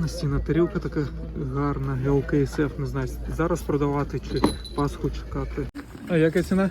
Настінна тарілка така гарна, ГЛКСФ, не знаю, зараз продавати чи Пасху чекати. А яка ціна?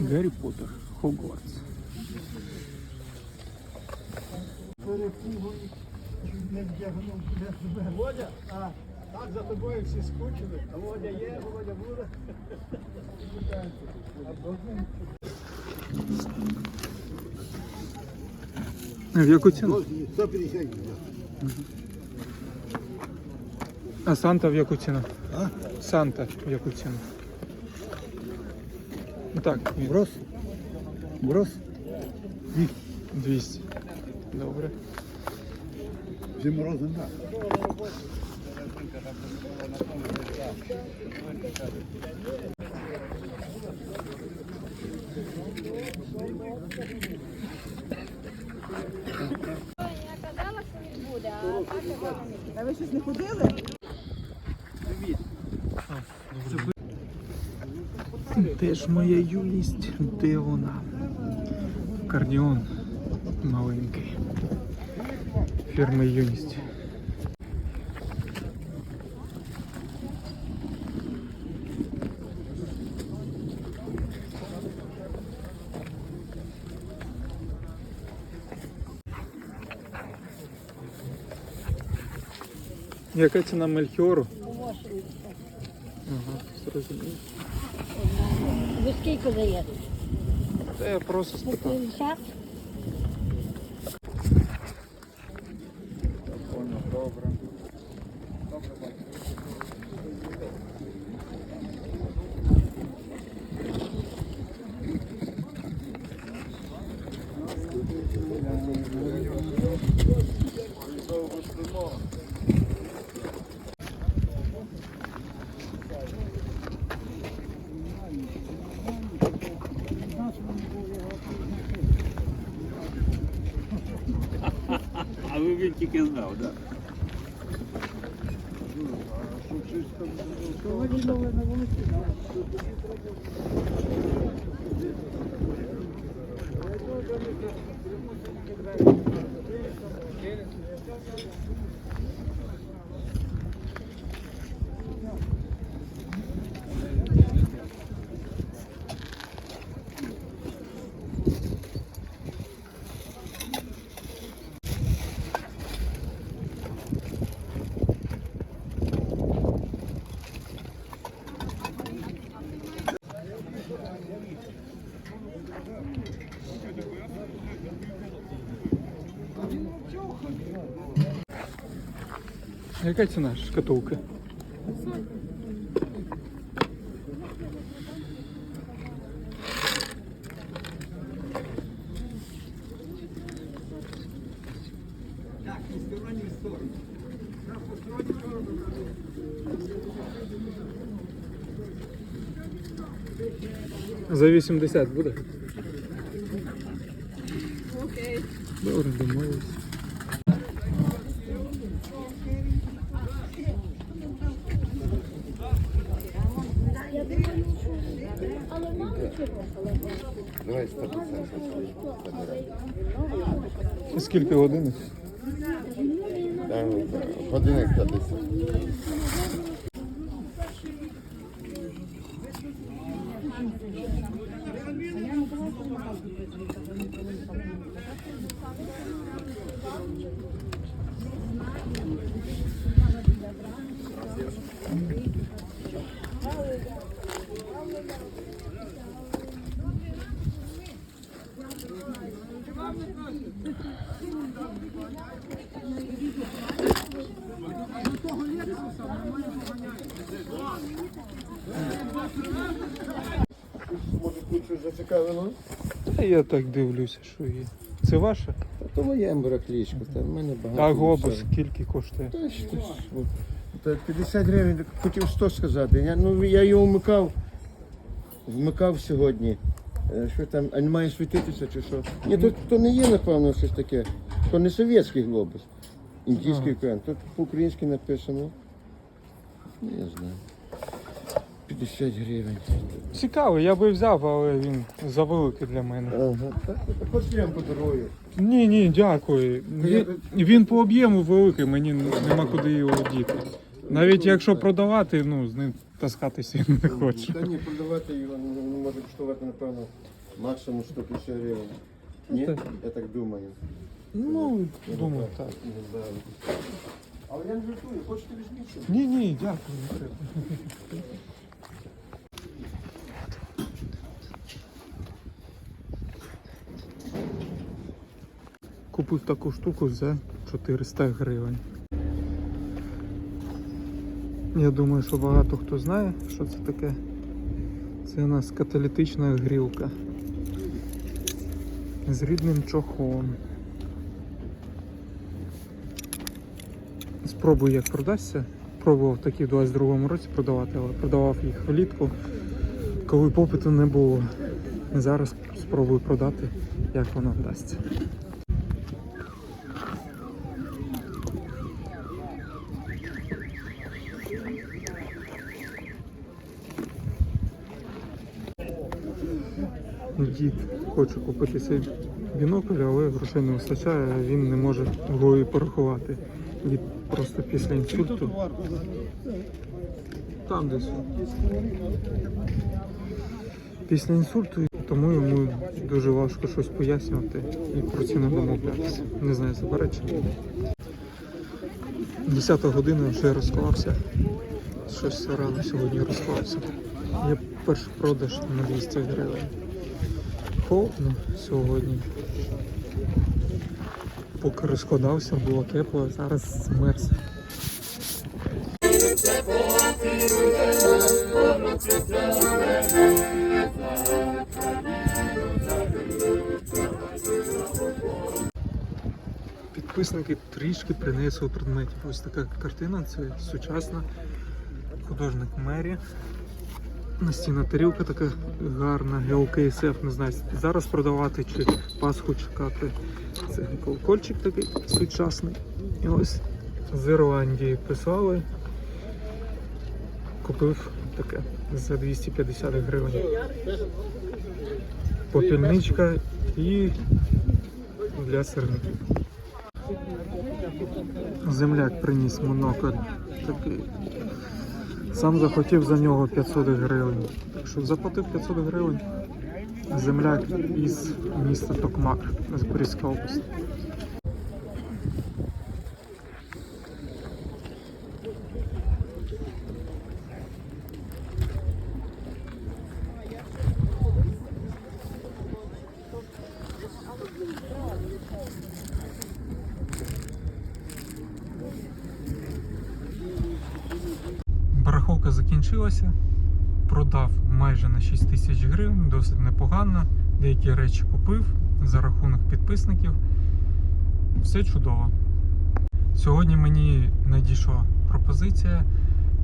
Гаррі Поттер, Хогвартс. Володя, а так за тобою всі скучили. А Володя є, Володя буде. В яку ціну? 150 гривень. А Санта в яку ціну? А? Санта в яку ціну? Ну Так, Брос? Брос? 200. Добре. Зі морозом так. Я казала, що він буде, а так його не А ви щось не ходили? Де ж моя юність? Де вона? Кардіон маленький. Фірми юність. Яка ціна мельхіору? Ага, зрозумів. Ви скільки даєте? Це я просто спитав. 50? Добре. А ви він тільки Яка ціна шкатулки? За 80 буде? Окей. Добре, домовились. Давай 150. Скільки годин? Годинник 50. я так дивлюся, що є. Це ваше? То моє ембраклічко, там в мене багато. А глобус всього. скільки коштує? Та що ж, от. Та 50 гривень, хотів 100 сказати. Я, ну, я його вмикав, вмикав сьогодні. Е, Що там, а не має світитися чи що? Ні, то, то не є, напевно, щось таке. То не совєтський глобус. Індійський екран. Тут по-українськи написано. Ну, я знаю. 50 гривень. Цікаво, я би взяв, але він завеликий для мене. Ага. Хоч я вам подарую. Ні, ні, дякую. Він, він по об'єму великий, мені нема куди його діти. Навіть якщо продавати, ну з ним таскатися я не хочу. Та ні, продавати його ну, ну, може коштувати, напевно, максимум 150 гривень. Ні? Так. Я так думаю. Ну, думаю, так. Не знаю. Але я не жартую, хочете візьміть щось? Ні, ні, дякую, не треба. Купив таку штуку за 400 гривень. Я думаю, що багато хто знає, що це таке. Це у нас каталітична грілка з рідним чохлом. Спробую, як продасться. Пробував такі в 22-му році продавати, але продавав їх влітку, коли попиту не було. Зараз спробую продати, як воно вдасться. Дід хоче купити цей бінокль, але грошей не вистачає, він не може голові порахувати. Дід просто після інсульту. Там десь. Після інсульту, тому йому дуже важко щось пояснювати і про ціну домовлятися. Не знаю, заперечення. 10 година вже розклався. Щось рано сьогодні розклався. Є перший продаж на 200 гривень. Холодно сьогодні. Поки розкладався, було тепло, зараз змерз. Підписники трішки принесли предметів. Ось така картина, це сучасна художник Мері. Настінна тарілка така гарна, GeoKSF, не знаю, зараз продавати чи Пасху чекати. Це колокольчик такий сучасний. І ось з Ірландії писали. Купив таке за 250 гривень. Попільничка і для сирників. Земляк приніс монокль такий. Сам захотів за нього 500 гривень. Так заплатив 500 гривень. Земляк із міста Токмак, Запорізька область. Барахолка закінчилася. Продав майже на 6 тисяч гривень, досить непогано. Деякі речі купив за рахунок підписників. Все чудово. Сьогодні мені надійшла пропозиція.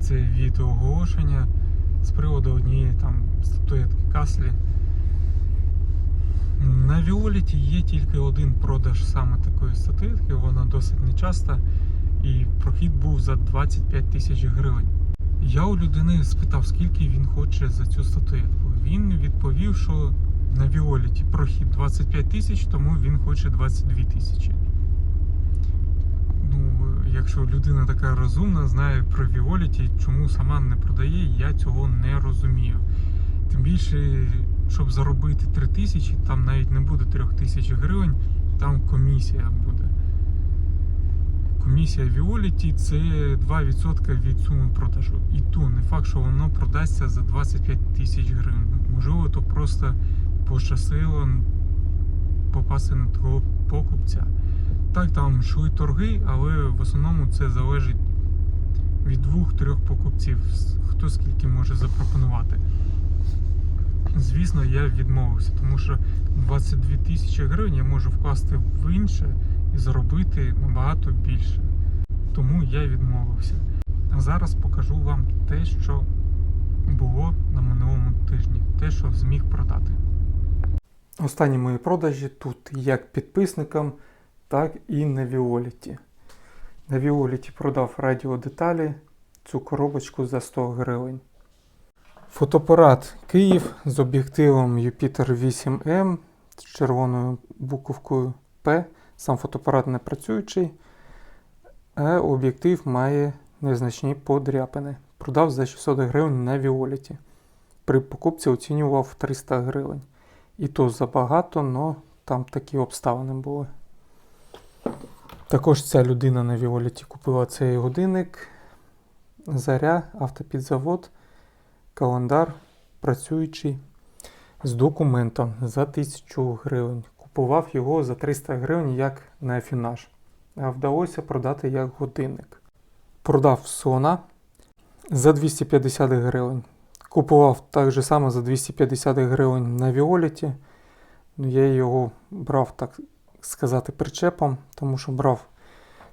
Це відео оголошення з приводу однієї там статуетки Каслі. На Віоліті є тільки один продаж саме такої статуетки, вона досить нечаста. І прохід був за 25 тисяч гривень. Я у людини спитав, скільки він хоче за цю статуетку. Він відповів, що на Віоліті прохід 25 тисяч, тому він хоче 22 тисячі. Ну, якщо людина така розумна, знає про Віоліті, чому сама не продає, я цього не розумію. Тим більше, щоб заробити 3 тисячі, там навіть не буде 3 тисяч гривень, там комісія буде. Комісія Віоліті це 2% від суми продажу. І то не факт, що воно продасться за 25 тисяч гривень. Можливо, то просто пощасило попасти на того покупця. Так, там йшли торги, але в основному це залежить від двох-трьох покупців, хто скільки може запропонувати. Звісно, я відмовився, тому що 22 тисячі гривень я можу вкласти в інше і заробити набагато більше. Тому я відмовився. А зараз покажу вам те, що було на минулому тижні, те, що зміг продати. Останні мої продажі тут як підписникам, так і на Віоліті. На Віоліті продав радіодеталі цю коробочку за 100 гривень. Фотоапарат Київ з об'єктивом Jupiter 8M з червоною буковкою P. Сам фотоапарат не працюючий, а об'єктив має незначні подряпини. Продав за 600 гривень на Віоліті. При покупці оцінював 300 гривень. І то забагато, але там такі обставини були. Також ця людина на Віоліті купила цей годинник. Заря, автопідзавод, календар працюючий з документом за 1000 гривень. Купував його за 300 гривень як на афінаж, а вдалося продати як годинник. Продав слона за 250 гривень. Купував так же само за 250 гривень на Віоліті. Ну, я його брав, так сказати, причепом, тому що брав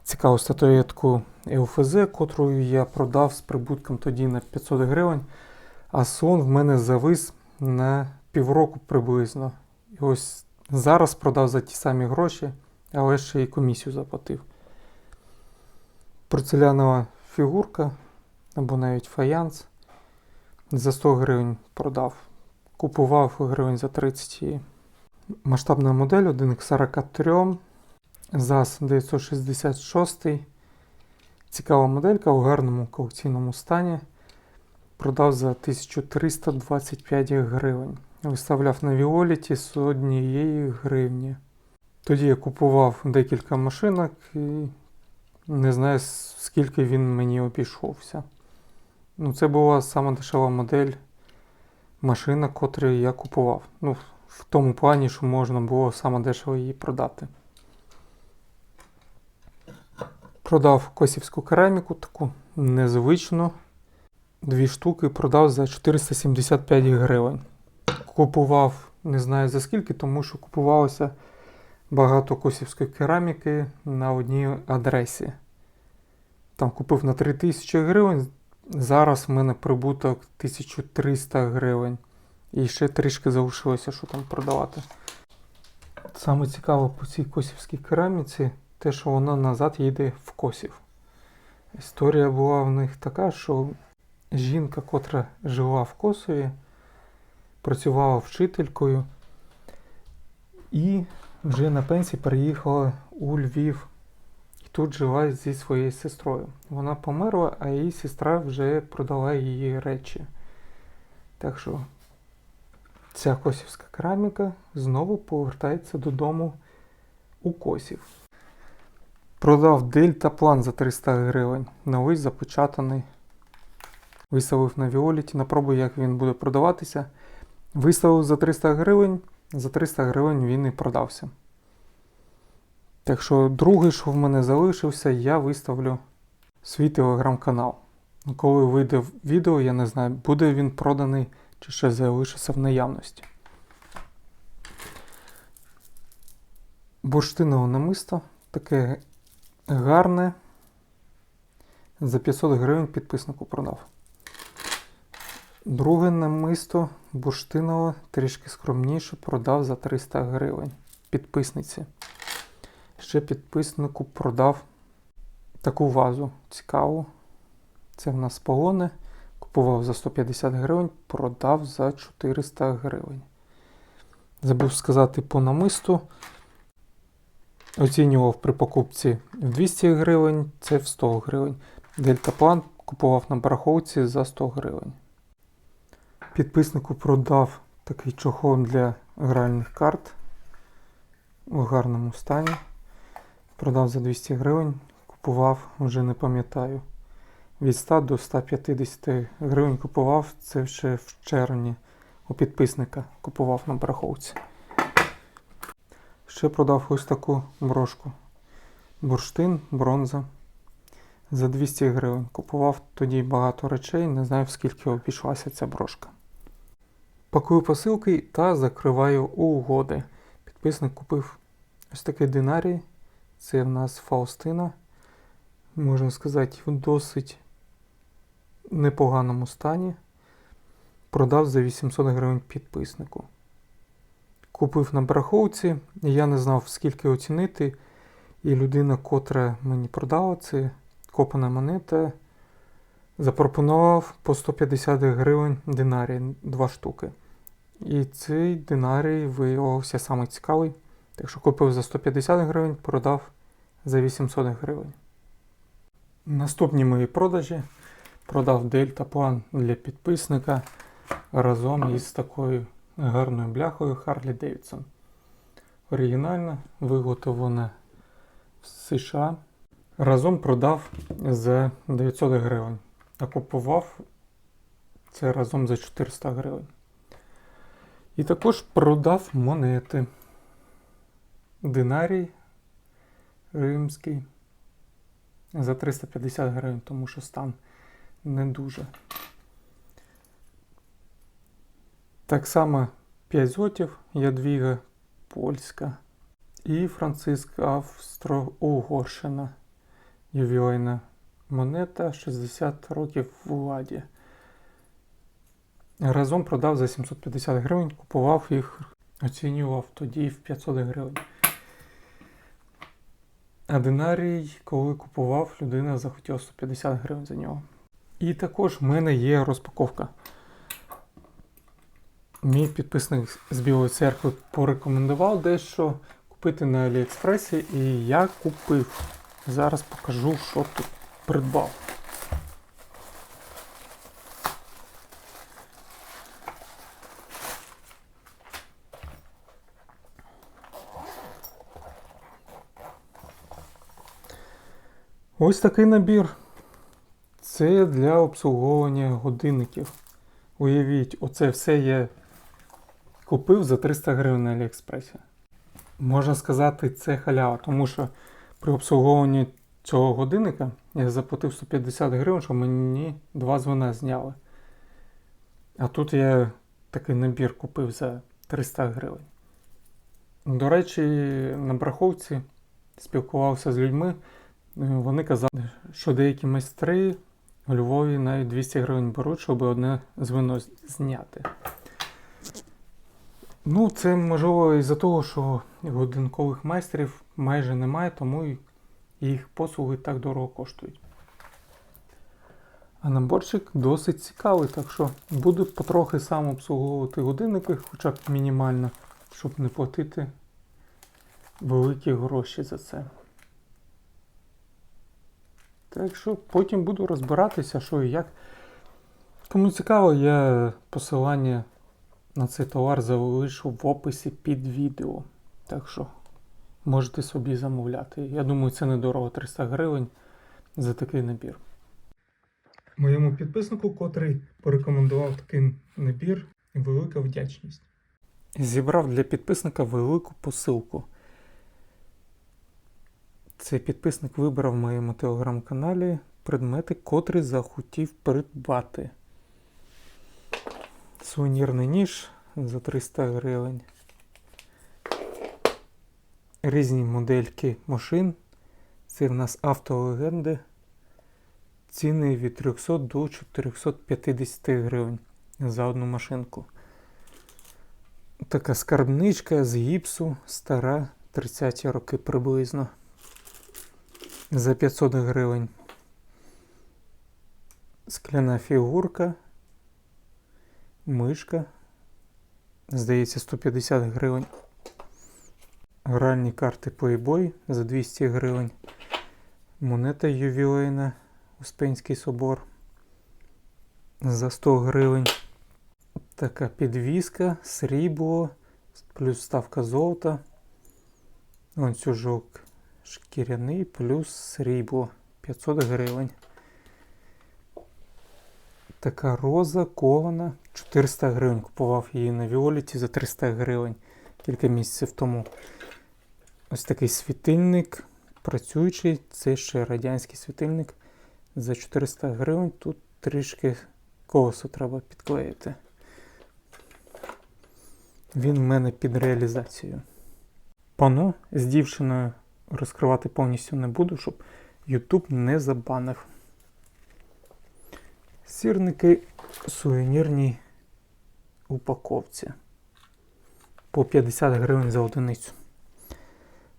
цікаву статуетку ЛФЗ, котру я продав з прибутком тоді на 500 гривень. А слон в мене завис на півроку приблизно. І ось зараз продав за ті самі гроші, але ще й комісію заплатив. Порцелянова фігурка або навіть фаянс. За 100 гривень продав. Купував гривень за 30. Масштабна модель 1 к 43. ЗАЗ 966. Цікава моделька у гарному колекційному стані. Продав за 1325 гривень. Виставляв на Віоліті з однієї гривні. Тоді я купував декілька машинок і не знаю, скільки він мені обійшовся. Ну, це була сама дешева модель машина, котру я купував. Ну, в тому плані, що можна було саме дешево її продати. Продав косівську кераміку, таку незвичну. Дві штуки продав за 475 гривень. Купував не знаю за скільки, тому що купувалося багато косівської кераміки на одній адресі. Там купив на 3000 гривень. Зараз в мене прибуток 1300 гривень. І ще трішки залишилося, що там продавати. Саме цікаве по цій косівській кераміці, те, що вона назад їде в косів. Історія була в них така, що жінка, котра жила в Косові, працювала вчителькою і вже на пенсії переїхала у Львів і тут жила зі своєю сестрою. Вона померла, а її сестра вже продала її речі. Так що ця косівська кераміка знову повертається додому у косів. Продав дельтаплан за 300 гривень. Новий запечатаний. Виставив на Віоліті, напробую, як він буде продаватися. Виставив за 300 гривень. За 300 гривень він і продався. Так що другий, що в мене залишився, я виставлю свій телеграм-канал. Коли вийде відео, я не знаю, буде він проданий чи ще залишиться в наявності. Бурштинове намисто таке гарне. За 500 гривень підписнику продав. Друге намисто бурштинове, трішки скромніше, продав за 300 гривень підписниці. Ще підписнику продав таку вазу цікаву. Це в нас полони. Купував за 150 гривень, продав за 400 гривень. Забув сказати по намисту. Оцінював при покупці в 200 гривень, це в 100 гривень. Дельтаплан купував на бараховці за 100 гривень. Підписнику продав такий чохол для гральних карт у гарному стані. Продав за 200 гривень, купував, вже не пам'ятаю. Від 100 до 150 гривень купував, це ще в червні у підписника купував на бараховці. Ще продав ось таку брошку. Бурштин, бронза. За 200 гривень. Купував тоді багато речей, не знаю, в скільки обійшлася ця брошка. Пакую посилки та закриваю угоди. Підписник купив ось такий динарій. Це в нас Фаустина. Можна сказати, в досить непоганому стані. Продав за 800 гривень підписнику. Купив на бараховці, я не знав, скільки оцінити. І людина, котра мені продала, це копана монета, запропонував по 150 гривень динарій, два штуки. І цей динарій виявився саме цікавий. Так що купив за 150 гривень, продав за 800 гривень. Наступні мої продажі продав дельтаплан для підписника разом із такою гарною бляхою Harley Davidson. Оригінальна, виготовлена в США. Разом продав за 900 гривень. А купував це разом за 400 гривень. І також продав монети. Динарій римський за 350 гривень, тому що стан не дуже. Так само 5 злотів, Ядвіга польська і Франциск Австро-Угорщина. Ювілейна монета 60 років владі. Разом продав за 750 гривень, купував їх, оцінював тоді в 500 гривень. А динарій, коли купував, людина захотіла 150 гривень за нього. І також в мене є розпаковка. Мій підписник з Білої церкви порекомендував дещо купити на Аліекспресі, і я купив. Зараз покажу, що тут придбав. Ось такий набір. Це для обслуговування годинників. Уявіть, оце все я купив за 300 гривень на Аліекспресі. Можна сказати, це халява, тому що при обслуговуванні цього годинника я заплатив 150 гривень, щоб мені два дзвона зняли. А тут я такий набір купив за 300 гривень. До речі, на браховці спілкувався з людьми. Е, Вони казали, що деякі майстри у Львові навіть 200 гривень беруть, щоб одне звено з- зняти. Ну, це можливо із-за того, що годинкових майстрів майже немає, тому їх послуги так дорого коштують. А наборчик досить цікавий, так що буду потрохи сам обслуговувати годинники, хоча б мінімально, щоб не платити великі гроші за це. Так що потім буду розбиратися, що і як. Кому цікаво, я посилання на цей товар залишу в описі під відео. Так що можете собі замовляти. Я думаю, це недорого 300 гривень за такий набір. Моєму підписнику, котрий порекомендував такий набір, велика вдячність. Зібрав для підписника велику посилку. Цей підписник вибрав в моєму телеграм-каналі предмети, котрі захотів придбати. Сувенірний ніж за 300 гривень. Різні модельки машин. Це в нас автолегенди. Ціни від 300 до 450 гривень за одну машинку. Така скарбничка з гіпсу, стара, 30 роки приблизно. За 500 гривень. Скляна фігурка. Мишка. Здається, 150 гривень. Гральні карти Playboy за 200 гривень. Монета ювілейна. Успенський собор. За 100 гривень. Така підвіска, срібло, плюс ставка золота. Ланцюжок шкіряний, плюс срібло. 500 гривень. Така роза кована. 400 гривень. Купував її на Віоліті за 300 гривень кілька місяців тому. Ось такий світильник працюючий. Це ще радянський світильник. За 400 гривень тут трішки колесо треба підклеїти. Він в мене під реалізацією. Пано з дівчиною розкривати повністю не буду, щоб YouTube не забанив. Сірники сувенірній упаковці. По 50 гривень за одиницю.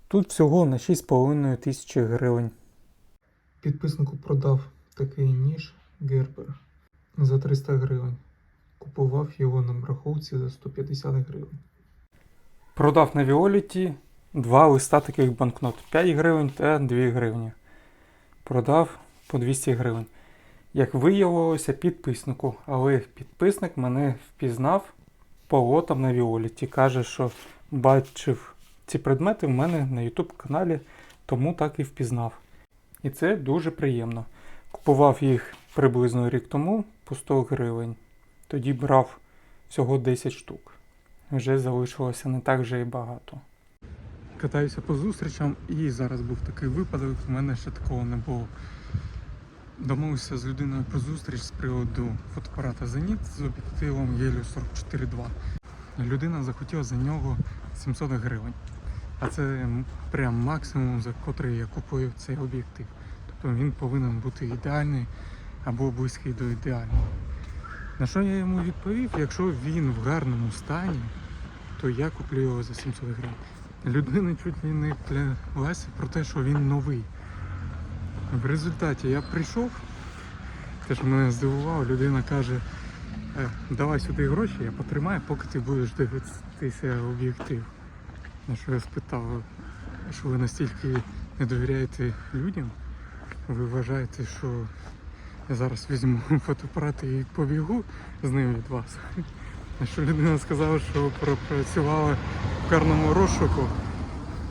Тут всього на 6,5 тисячі гривень. Підписнику продав такий ніж Гербер за 300 гривень. Купував його на браховці за 150 гривень. Продав на Віоліті два листа таких банкнот 5 гривень та 2 гривні. Продав по 200 гривень. Як виявилося, підписнику, але підписник мене впізнав по лотам на Віоліті. Каже, що бачив ці предмети в мене на YouTube каналі, тому так і впізнав. І це дуже приємно. Купував їх приблизно рік тому по 100 гривень. Тоді брав всього 10 штук. Вже залишилося не так вже і багато. Катаюся по зустрічам, і зараз був такий випадок. У мене ще такого не було. Домовився з людиною про зустріч з приводу фотоапарата Зеніт з об'єктивом Єлю 44.2. Людина захотіла за нього 700 гривень. А це прям максимум, за котрий я купую цей об'єктив. Тобто він повинен бути ідеальний або близький до ідеального. На що я йому відповів, якщо він в гарному стані, то я куплю його за 700 гривень. Людина чуть ли не клялася про те, що він новий. В результаті я прийшов, те, що мене здивувало, людина каже, «Е, давай сюди гроші, я потримаю, поки ти будеш дивитися об'єктив. На що я спитав, що ви настільки не довіряєте людям? Ви вважаєте, що я зараз візьму фотоапарат і побігу з ним від вас? На що людина сказала, що пропрацювала карному розшуку.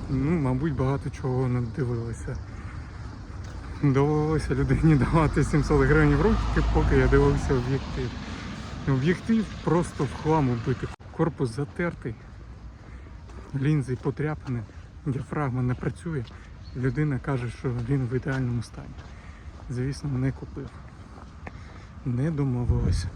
Ну, мабуть, багато чого не дивилася. Довелося людині давати 700 гривень в руки, поки я дивився об'єктив. Об'єктив просто в хлам убитий. Корпус затертий, лінзи потряпані, діафрагма не працює. Людина каже, що він в ідеальному стані. Звісно, не купив. Не домовилися.